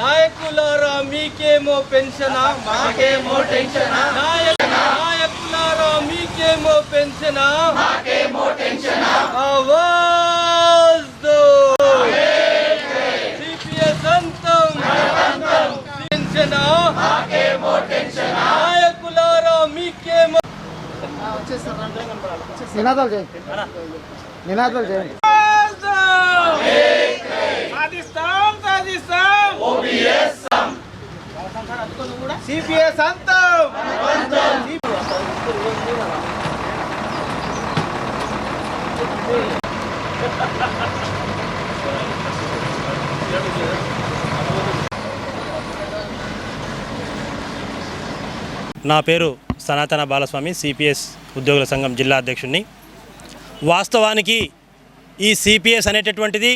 నాయకులారా మీకేమో పెన్షనా? మాకేమో టెన్షనా? నాయకులారా మీకేమో పెన్షనా? మాకేమో టెన్షనా? ఆవాజ్ దో సిపిఎస్ అంతం. పెన్షనా? మాకేమో టెన్షనా? నాయకులారా మీకేమో నినాదాలు చేయండి. నినాదాలు చేయండి. సిపిఎస్ అంతం. నా పేరు సనాతన బాలస్వామి సిపిఎస్ ఉద్యోగుల సంఘం జిల్లా అధ్యక్షుడిని వాస్తవానికి ఈ సిపిఎస్ అనేటటువంటిది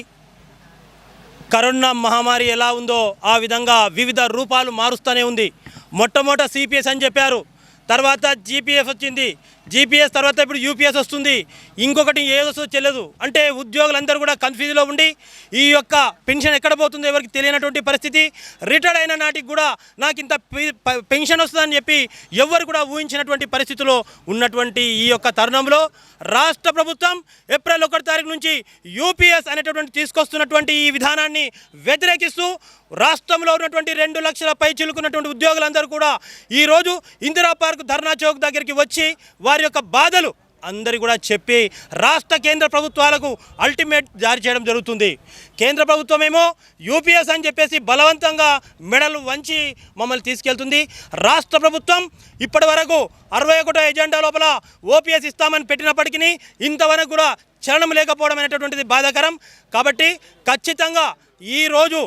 కరోనా మహమ్మారి ఎలా ఉందో ఆ విధంగా వివిధ రూపాలు మారుస్తూనే ఉంది. మొట్టమొదట సిపిఎస్ అని చెప్పారు. తర్వాత జీపీఎస్ వచ్చింది. జీపీఎస్ తర్వాత ఇప్పుడు యూపీఎస్ వస్తుంది. ఇంకొకటి ఏదో తెలియదు. అంటే ఉద్యోగులందరూ కూడా కన్ఫ్యూజ్లో ఉండి ఈ యొక్క పెన్షన్ ఎక్కడ పోతుందో ఎవరికి తెలియనటువంటి పరిస్థితి. రిటైర్డ్ అయిన నాటికి కూడా నాకు ఇంత పెన్షన్ వస్తుందని చెప్పి ఎవరు కూడా ఊహించినటువంటి పరిస్థితిలో ఉన్నటువంటి ఈ యొక్క తరుణంలో రాష్ట్ర ప్రభుత్వం ఏప్రిల్ ఒకటి తారీఖు నుంచి యూపీఎస్ అనేటటువంటి తీసుకొస్తున్నటువంటి ఈ విధానాన్ని వ్యతిరేకిస్తూ రాష్ట్రంలో ఉన్నటువంటి రెండు లక్షల పై చిలుకున్నటువంటి ఉద్యోగులందరూ కూడా ఈరోజు ఇందిరా పార్క్ ధర్నా చౌక్ దగ్గరికి వచ్చి వారి యొక్క బాధలు అందరి కూడా చెప్పి రాష్ట్ర కేంద్ర ప్రభుత్వాలకు అల్టిమేట్ జారీ చేయడం జరుగుతుంది. కేంద్ర ప్రభుత్వం ఏమో యూపీఎస్ అని చెప్పేసి బలవంతంగా మెడలు వంచి మమ్మల్ని తీసుకెళ్తుంది. రాష్ట్ర ప్రభుత్వం ఇప్పటి వరకు అరవై ఒకటో ఎజెండా లోపల ఓపీఎస్ ఇస్తామని పెట్టినప్పటికీ ఇంతవరకు కూడా చలనం లేకపోవడం అనేటటువంటిది బాధాకరం. కాబట్టి ఖచ్చితంగా ఈరోజు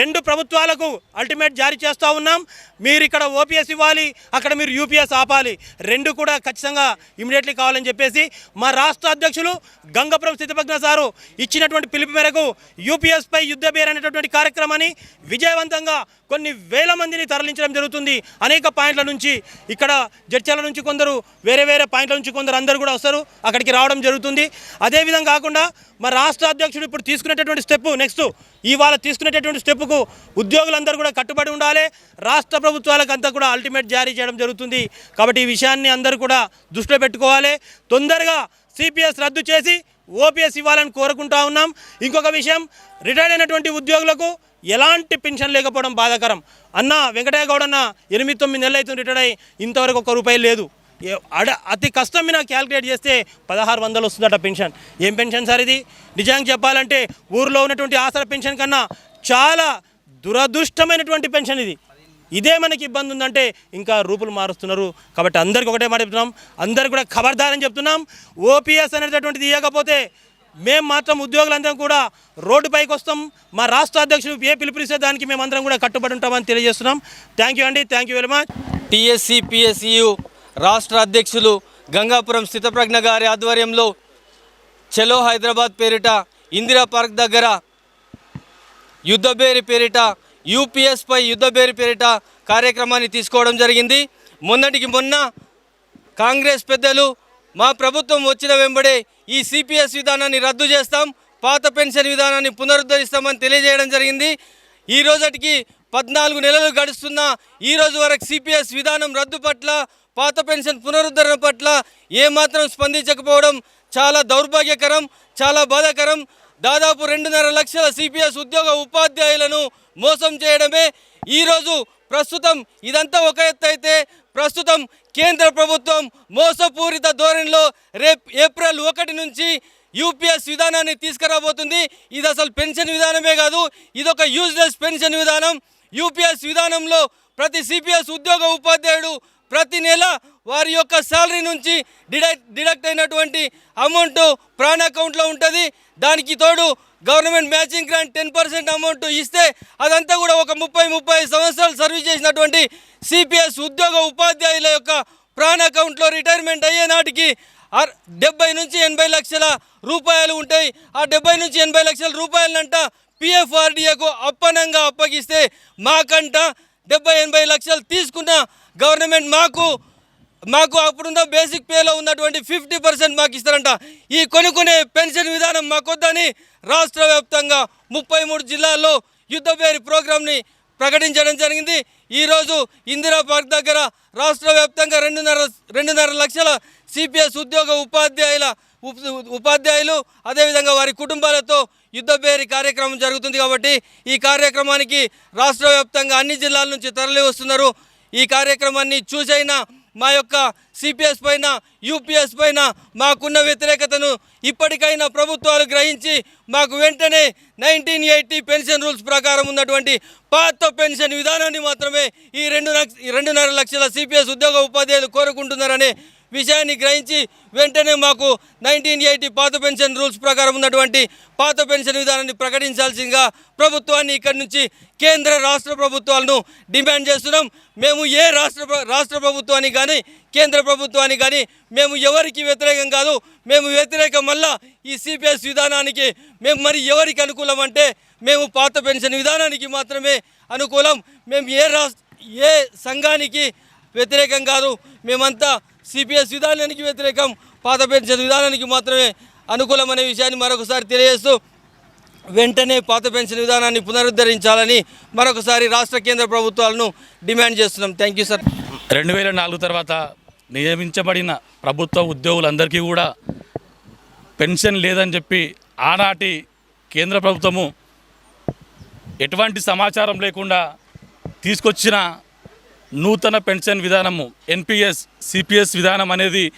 రెండు ప్రభుత్వాలకు అల్టిమేట్ జారీ చేస్తూ ఉన్నాం. మీరు ఇక్కడ ఓపీఎస్ ఇవ్వాలి అక్కడ మీరు యూపీఎస్ ఆపాలి. రెండు కూడా ఖచ్చితంగా ఇమీడియట్లీ కావాలని చెప్పేసి మా రాష్ట్ర అధ్యక్షులు గంగపురం స్థితిపజ్ఞ సారు ఇచ్చినటువంటి పిలుపు మేరకు యూపీఎస్పై యుద్ధ బేర్ అనేటటువంటి కార్యక్రమాన్ని విజయవంతంగా కొన్ని వేల మందిని తరలించడం జరుగుతుంది. అనేక పాయింట్ల నుంచి ఇక్కడ జడ్చల నుంచి కొందరు వేరే వేరే పాయింట్ల నుంచి కొందరు అందరు కూడా వస్తారు అక్కడికి రావడం జరుగుతుంది. అదేవిధంగా కాకుండా మా రాష్ట్ర అధ్యక్షుడు ఇప్పుడు తీసుకునేటటువంటి స్టెప్ నెక్స్ట్ ఇవాళ తీసుకునేటటువంటి స్టెప్కు ఉద్యోగులందరూ కూడా కట్టుబడి ఉండాలి. రాష్ట్ర ప్రభుత్వాలకు అంతా కూడా అల్టిమేట్ జారీ చేయడం జరుగుతుంది. కాబట్టి ఈ విషయాన్ని అందరూ కూడా దృష్టిలో పెట్టుకోవాలి. తొందరగా సిపిఎస్ రద్దు చేసి ఓపీఎస్ ఇవ్వాలని కోరుకుంటా ఉన్నాం. ఇంకొక విషయం రిటైర్డ్ అయినటువంటి ఉద్యోగులకు ఎలాంటి పెన్షన్ లేకపోవడం బాధాకరం. అన్న వెంకటయ్య గౌడన్న ఎనిమిది తొమ్మిది నెలలు అవుతుంది రిటైర్డ్ అయ్యి ఇంతవరకు ఒక్క రూపాయి లేదు. అడ అతి కష్టం మీద క్యాలిక్యులేట్ చేస్తే పదహారు వందలు వస్తుందట పెన్షన్. ఏం పెన్షన్ సార్ ఇది? నిజంగా చెప్పాలంటే ఊర్లో ఉన్నటువంటి ఆసరా పెన్షన్ కన్నా చాలా దురదృష్టమైనటువంటి పెన్షన్ ఇది. ఇదే మనకి ఇబ్బంది ఉందంటే ఇంకా రూపులు మారుస్తున్నారు. కాబట్టి అందరికి ఒకటే మాట చెప్తున్నాం. అందరు కూడా ఖబర్దారని చెప్తున్నాం. ఓపీఎస్ అనేటటువంటిది ఇవ్వకపోతే మేము మాత్రం ఉద్యోగులందరం కూడా రోడ్డుపైకి వస్తాం. మా రాష్ట్ర అధ్యక్షుడు ఏ పిలుపునిస్తే దానికి మేమందరం కూడా కట్టుబడి ఉంటామని తెలియజేస్తున్నాం. థ్యాంక్ యూ అండి. Thank you very much TSC PSCU రాష్ట్ర అధ్యక్షులు గంగాపురం స్థితప్రజ్ఞ గారి ఆధ్వర్యంలో చెలో హైదరాబాద్ పేరిట ఇందిరా పార్క్ దగ్గర యుద్ధబేరి పేరిట యూపీఎస్పై యుద్ధబేరి పేరిట కార్యక్రమాన్ని తీసుకోవడం జరిగింది. మొన్నటికి మొన్న కాంగ్రెస్ పెద్దలు మా ప్రభుత్వం వచ్చిన వెంబడే ఈ సిపిఎస్ విధానాన్ని రద్దు చేస్తాం పాత పెన్షన్ విధానాన్ని పునరుద్ధరిస్తామని తెలియజేయడం జరిగింది. ఈ రోజటికి పద్నాలుగు నెలలు గడుస్తున్న ఈ రోజు వరకు సిపిఎస్ విధానం రద్దు పట్ల పాత పెన్షన్ పునరుద్ధరణ పట్ల ఏమాత్రం స్పందించకపోవడం చాలా దౌర్భాగ్యకరం చాలా బాధాకరం. దాదాపు రెండున్నర లక్షల సిపిఎస్ ఉద్యోగ ఉపాధ్యాయులను మోసం చేయడమే ఈరోజు ప్రస్తుతం. ఇదంతా ఒక ఎత్తు అయితే ప్రస్తుతం కేంద్ర ప్రభుత్వం మోసపూరిత ధోరణిలో రేపు ఏప్రిల్ ఒకటి నుంచి యూపీఎస్ విధానాన్ని తీసుకురాబోతుంది. ఇది అసలు పెన్షన్ విధానమే కాదు ఇదొక యూజ్లెస్ పెన్షన్ విధానం. యూపీఎస్ విధానంలో ప్రతి సిపిఎస్ ఉద్యోగ ఉపాధ్యాయుడు ప్రతి నెల వారి యొక్క శాలరీ నుంచి డిడక్ట్ డిడక్ట్ అయినటువంటి అమౌంట్ ప్రాణ అకౌంట్లో ఉంటుంది. దానికి తోడు government matching grant ten percent amount ఇస్తే అదంతా కూడా ఒక ముప్పై ముప్పై సంవత్సరాలు సర్వీస్ చేసినటువంటి సిపిఎస్ ఉద్యోగ ఉపాధ్యాయుల యొక్క ప్రాణ అకౌంట్లో రిటైర్మెంట్ అయ్యే నాటికి అర్- డెబ్బై నుంచి ఎనభై లక్షల రూపాయలు ఉంటాయి. ఆ డెబ్బై నుంచి ఎనభై లక్షల రూపాయలనంట పిఎఫ్ఆర్డీఏకు అప్పనంగా అప్పగిస్తే మాకంట డెబ్బై ఎనభై లక్షలు తీసుకున్న గవర్నమెంట్ మాకు మాకు అప్పుడున్న బేసిక్ పేలో ఉన్నటువంటి ఫిఫ్టీ పర్సెంట్ మాకు ఇస్తారంట. ఈ కొనుక్కునే పెన్షన్ విధానం మాకొద్దని రాష్ట్ర వ్యాప్తంగా ముప్పై మూడు జిల్లాల్లో యుద్ధ పేరు ప్రోగ్రాంని ప్రకటించడం జరిగింది. ఈరోజు ఇందిరా పార్క్ దగ్గర రాష్ట్ర వ్యాప్తంగా రెండున్నర రెండున్నర లక్షల సిపిఎస్ ఉద్యోగ ఉపాధ్యాయుల ఉపాధ్యాయులు అదేవిధంగా వారి కుటుంబాలతో యుద్ధపేరి కార్యక్రమం జరుగుతుంది కాబట్టి ఈ కార్యక్రమానికి రాష్ట్ర వ్యాప్తంగా అన్ని జిల్లాల నుంచి తరలి వస్తున్నారు. ఈ కార్యక్రమాన్ని చూసైనా మా యొక్క సిపిఎస్ పైన యూపీఎస్ పైన మాకున్న వ్యతిరేకతను ఇప్పటికైనా ప్రభుత్వాలు గ్రహించి మాకు వెంటనే నైన్టీన్ ఎయిటీ పెన్షన్ రూల్స్ ప్రకారం ఉన్నటువంటి పాత పెన్షన్ విధానాన్ని మాత్రమే ఈ రెండు లక్ష రెండున్నర లక్షల సిపిఎస్ ఉద్యోగ ఉపాధ్యాయులు కోరుకుంటున్నారని విషయాన్ని గ్రహించి వెంటనే మాకు నైన్టీన్ ఎయిటీ పాత పెన్షన్ రూల్స్ ప్రకారం ఉన్నటువంటి పాత పెన్షన్ విధానాన్ని ప్రకటించాల్సిందిగా ప్రభుత్వాన్ని ఇక్కడి నుంచి కేంద్ర రాష్ట్ర ప్రభుత్వాలను డిమాండ్ చేస్తున్నాం. మేము ఏ రాష్ట్ర రాష్ట్ర ప్రభుత్వానికి కానీ కేంద్ర ప్రభుత్వానికి కానీ మేము ఎవరికి వ్యతిరేకం కాదు. మేము వ్యతిరేకం వల్ల ఈ సిపిఎస్ విధానానికి మేము మరి ఎవరికి అనుకూలం అంటే మేము పాత పెన్షన్ విధానానికి మాత్రమే అనుకూలం. మేము ఏ రాష్ట్ర ఏ సంఘానికి వ్యతిరేకం కాదు. మేమంతా సిపిఎస్ విధానానికి వ్యతిరేకం పాత పెన్షన్ విధానానికి మాత్రమే అనుకూలమనే విషయాన్ని మరొకసారి తెలియజేస్తూ వెంటనే పాత పెన్షన్ విధానాన్ని పునరుద్ధరించాలని మరొకసారి రాష్ట్ర కేంద్ర ప్రభుత్వాలను డిమాండ్ చేస్తున్నాం. థ్యాంక్ యూ సార్ రెండు వేల నాలుగు తర్వాత నియమించబడిన ప్రభుత్వ ఉద్యోగులందరికీ కూడా పెన్షన్ లేదని చెప్పి ఆనాటి కేంద్ర ప్రభుత్వము ఎటువంటి సమాచారం లేకుండా తీసుకొచ్చిన నూతన పెన్షన్ విధానము ఎన్పిఎస్ సిపిఎస్ విధానం అనేది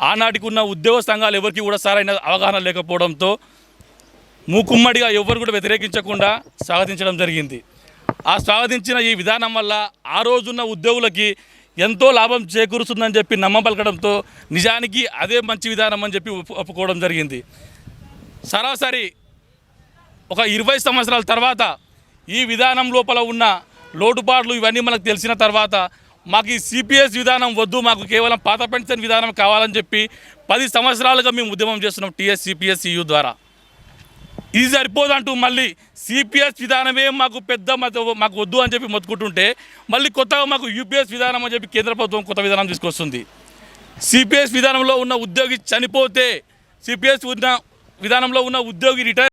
ఆనాటికి ఉన్న ఉద్యోగ సంఘాలు ఎవరికి కూడా సరైన అవగాహన లేకపోవడంతో మూకుమ్మడిగా ఎవరు కూడా వ్యతిరేకించకుండా స్వాగతించడం జరిగింది. ఆ స్వాగతించిన ఈ విధానం వల్ల ఆ రోజున్న ఉద్యోగులకి ఎంతో లాభం చేకూరుస్తుందని చెప్పి నమ్మపలకడంతో నిజానికి అదే మంచి విధానం అని చెప్పి ఒప్పు- ఒప్పుకోవడం జరిగింది. సరాసరి ఒక ఇరవై సంవత్సరాల తర్వాత ఈ విధానం లోపల ఉన్న లోటుపాట్లు ఇవన్నీ మనకు తెలిసిన తర్వాత మాకు ఈ సిపిఎస్ విధానం వద్దు మాకు కేవలం పాత పెన్షన్ విధానం కావాలని చెప్పి పది సంవత్సరాలుగా మేము ఉద్యమం చేస్తున్నాం టీఎస్ సిపిఎస్ యూ ద్వారా. ఇది సరిపోదంటూ మళ్ళీ సిపిఎస్ విధానమే మాకు పెద్ద మాకు వద్దు అని చెప్పి మొత్తుకుంటుంటే మళ్ళీ కొత్తగా మాకు యూపీఎస్ విధానం అని చెప్పి కేంద్ర ప్రభుత్వం కొత్త విధానం తీసుకొస్తుంది. సిపిఎస్ విధానంలో ఉన్న ఉద్యోగి చనిపోతే సిపిఎస్ విధానంలో ఉన్న ఉద్యోగి రిటైర్